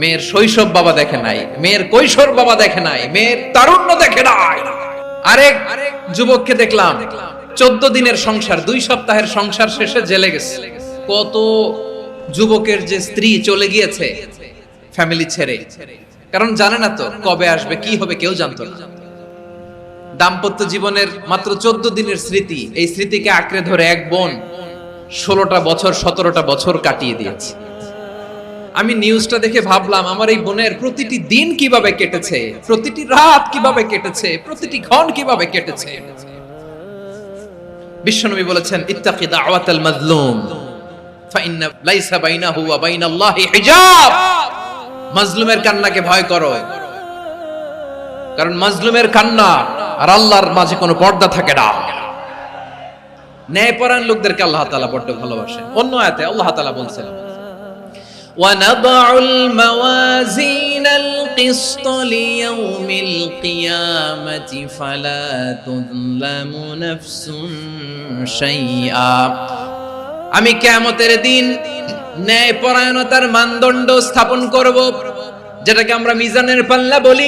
মেয়ের শৈশব বাবা দেখে নাই, মেয়ের কৈশোর বাবা দেখে নাই, মেয়ের তারুণ্য দেখে নাই। আরেক যুবককে দেখলাম, চোদ্দ দিনের সংসার, দুই সপ্তাহের সংসার শেষে জেলে গেছে। কত যুবকের যে স্ত্রী চলে গিয়েছে ফ্যামিলি ছেড়ে। কারণ জানে না তো কবে আসবে, কি হবে, কেউ জানতো না। দাম্পত্য জীবনের মাত্র চোদ্দ দিনের স্মৃতি, এই স্মৃতিকে আঁকড়ে ধরে এক বোন ষোলোটা বছর, সতেরোটা বছর কাটিয়ে দিয়েছে। আমি নিউজটা দেখে ভাবলাম, আমার এই বোনের প্রতিটি দিন কীভাবে কেটেছে? প্রতিটি রাত কীভাবে কেটেছে? প্রতিটি ক্ষণ কীভাবে কেটেছে? বিশ্বনবী বলেছেন, ইত্তাকি দাওয়াতাল মাজলুম, ফাইন্না লাইসা বাইনাহু ওয়া বাইনাল্লাহি হিজাব। মাজলুমের কান্নাকে ভয় করো। কারণ মাজলুমের কান্না আর আল্লাহর মাঝে কোনো পর্দা থাকে না। ন্যায়পরায়ণ লোকদেরকে আল্লাহ তাআলা বড্ড ভালোবাসেন। অন্য আয়াতে আল্লাহ তাআলা বলছেন ونضع الموازين القسط ليوم القيامة فلا تظلم نفس شيئا আমি কেয়ামতের দিন ন্যায় পরায়ণতার মানদণ্ড স্থাপন করব যেটাকে আমরা মিজানের পাল্লা বলি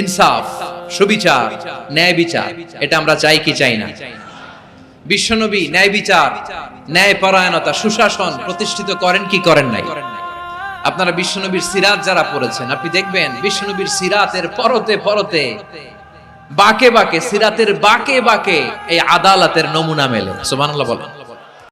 ইনসাফ, সুবিচার, ন্যায় বিচার, এটা আমরা চাই কি চাই না? বিশ্বনবী ন্যায় বিচার, ন্যায় পরায়ণতা, সুশাসন প্রতিষ্ঠিত করেন কি করেন নাই? আপনারা বিশ্বনবীর সিরাত যারা পড়েছেন, আপনি দেখবেন বিশ্বনবীর সিরাতের পরতে পরতে বাকে বাকে, সিরাতের বাকে বাকে এই আদালতের নমুনা মেলে। সুবহানাল্লাহ বলেন।